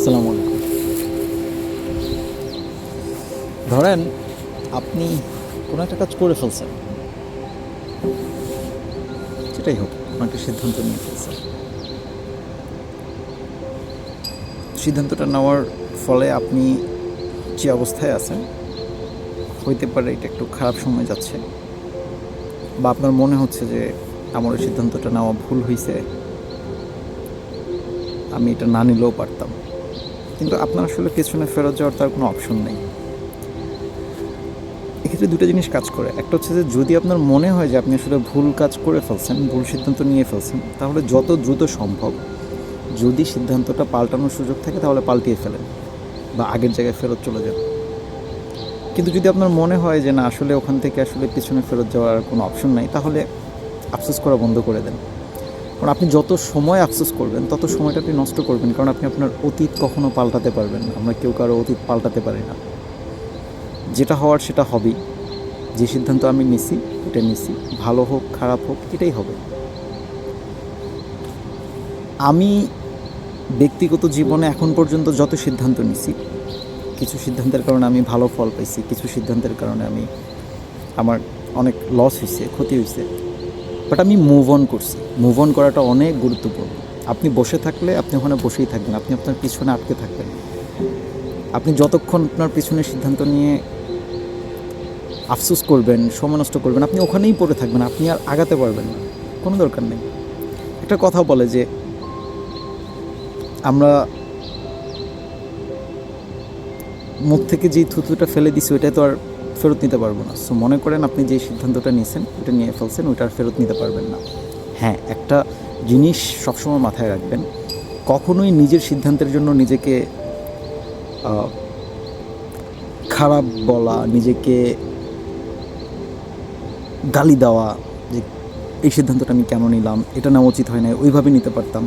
আসসালামু আলাইকুম। ধরেন আপনি কোনো একটা কাজ করে ফেলছেন। সেটাই হোক একটা সিদ্ধান্ত নিয়ে ফেলছেন সিদ্ধান্তটা নেওয়ার ফলে আপনি যে অবস্থায় আছেন, হইতে পারে এটা একটু খারাপ সময় যাচ্ছে বা আপনার মনে হচ্ছে যে আমার সিদ্ধান্তটা নেওয়া ভুল হয়েছে আমি এটা না নিলেও পারতাম। কিন্তু আপনার আসলে পেছনে ফেরত যাওয়ার তার কোনো অপশন নেই। এক্ষেত্রে দুটো জিনিস কাজ করে। একটা হচ্ছে যে, যদি আপনার মনে হয় যে আপনি আসলে ভুল কাজ করে ফেলছেন, ভুল সিদ্ধান্ত নিয়ে ফেলছেন, তাহলে যত দ্রুত সম্ভব যদি সিদ্ধান্তটা পাল্টানোর সুযোগ থাকে, তাহলে পাল্টিয়ে ফেলেন বা আগের জায়গায় ফেরত চলে যান। কিন্তু যদি আপনার মনে হয় যে, না, আসলে ওখান থেকে আসলে পিছনে ফেরত যাওয়ার কোনো অপশন নাই, তাহলে আফসোস করা বন্ধ করে দেন। কারণ আপনি যত সময় আফসোস করবেন, তত সময়টা আপনি নষ্ট করবেন, কারণ আপনি আপনার অতীত কখনো পাল্টাতে পারবেন না। আমরা কেউ কারও অতীত পাল্টাতে পারি না। যেটা হওয়ার সেটা হবেই। যে সিদ্ধান্ত আমি নিছি, এটা নিছি। ভালো হোক, খারাপ হোক, এটাই হবে। আমি ব্যক্তিগত জীবনে এখন পর্যন্ত যত সিদ্ধান্ত নিছি, কিছু সিদ্ধান্তের কারণে আমি ভালো ফল পাইছি, কিছু সিদ্ধান্তের কারণে আমি আমার অনেক লস হয়েছে ক্ষতি হয়েছে বাট আমি মুভ অন করছি। মুভ অন করাটা অনেক গুরুত্বপূর্ণ। আপনি বসে থাকলে আপনি ওখানে বসেই থাকবেন। আপনি আপনার পিছনে আটকে থাকবেন। আপনি যতক্ষণ আপনার পিছনে সিদ্ধান্ত নিয়ে আফসোস করবেন, সময় নষ্ট করবেন, আপনি ওখানেই পড়ে থাকবেন। আপনি আর আগাতে পারবেন না। কোনো দরকার নেই। একটা কথা বলে যে, আমরা মুখ থেকে যেই থুতুটা ফেলে দিছি ওইটা তো আর ফেরত নিতে পারব না। সো মনে করেন আপনি যে সিদ্ধান্তটা নিয়েছেন, ওটা নিয়ে ফেলছেন ওইটা ফেরত নিতে পারবেন না। হ্যাঁ একটা জিনিস সবসময় মাথায় রাখবেন, কখনোই নিজের সিদ্ধান্তের জন্য নিজেকে খারাপ বলা, নিজেকে গালি দেওয়া, যে এই সিদ্ধান্তটা আমি কেন নিলাম, এটা নেওয়া উচিত হয় না ওইভাবে নিতে পারতাম।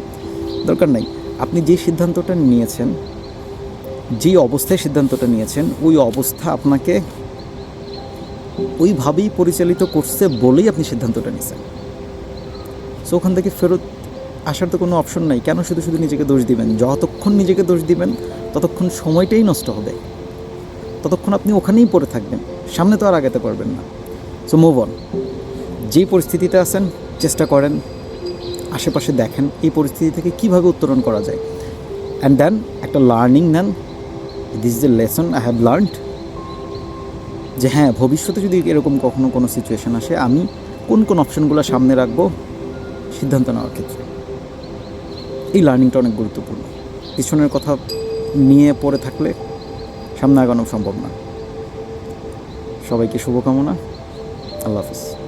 দরকার নাই। আপনি যে সিদ্ধান্তটা নিয়েছেন, যেই অবস্থায় সিদ্ধান্তটা নিয়েছেন, ওই অবস্থা আপনাকে ওইভাবেই পরিচালিত করছে বলেই আপনি সিদ্ধান্তটা নিয়েছেন। সো ওখান থেকে ফেরত আসার তো কোনো অপশন নাই। কেন শুধু শুধু নিজেকে দোষ দিবেন? যতক্ষণ নিজেকে দোষ দিবেন, ততক্ষণ সময়টাই নষ্ট হবে। ততক্ষণ আপনি ওখানেই পড়ে থাকবেন। সামনে তো আর আগাতে পারবেন না। সো মুভ অন যেই পরিস্থিতিতে আছেন, চেষ্টা করেন, আশেপাশে দেখেন এই পরিস্থিতি থেকে কীভাবে উত্তরণ করা যায়। অ্যান্ড দেন একটা লার্নিং নেন। This is a lesson I have learned যে হ্যাঁ ভবিষ্যতে যদি এরকম কখনো কোনো সিচুয়েশান আসে, আমি কোন কোন অপশনগুলো সামনে রাখব সিদ্ধান্ত নেওয়ার ক্ষেত্রে। এই লার্নিংটা অনেক গুরুত্বপূর্ণ। পিছনের কথা নিয়ে পড়ে থাকলে সামনে আগানো সম্ভব না। সবাইকে শুভকামনা। আল্লাহ হাফিজ।